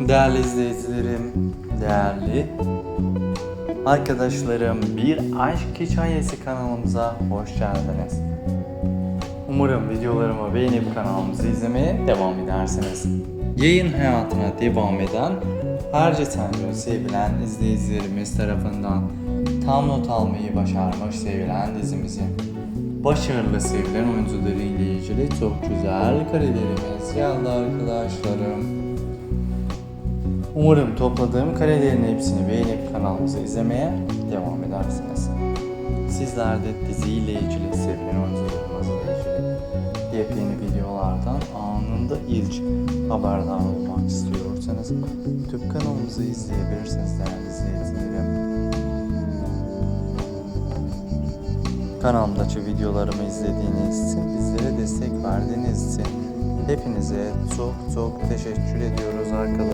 Değerli izleyicilerim, değerli arkadaşlarım, bir aşk hikayesi kanalımıza hoş geldiniz. Umarım videolarımı beğenip kanalımızı izlemeye devam edersiniz. Yayın hayatına devam eden Harca Tanrı sevilen izleyicilerimiz tarafından tam not almayı başarmış sevilen dizimizin başarılı sevilen oyuncuları ile ilgili çok güzel karelerimiz geldi arkadaşlarım. Umarım topladığım karelerin hepsini beğenip kanalımızı izlemeye devam edersiniz. Sizler de diziyle ilgili sevilen oyuncularımızla ilgili yepyeni videolardan anında ilk haberdar olmak istiyorsanız YouTube kanalımızı izleyebilirsiniz değerli izleyicilerim. Kanalımdaki videolarımı izlediğiniz için, bizlere destek verdiğiniz için hepinize çok çok teşekkür ediyoruz arkadaşlar.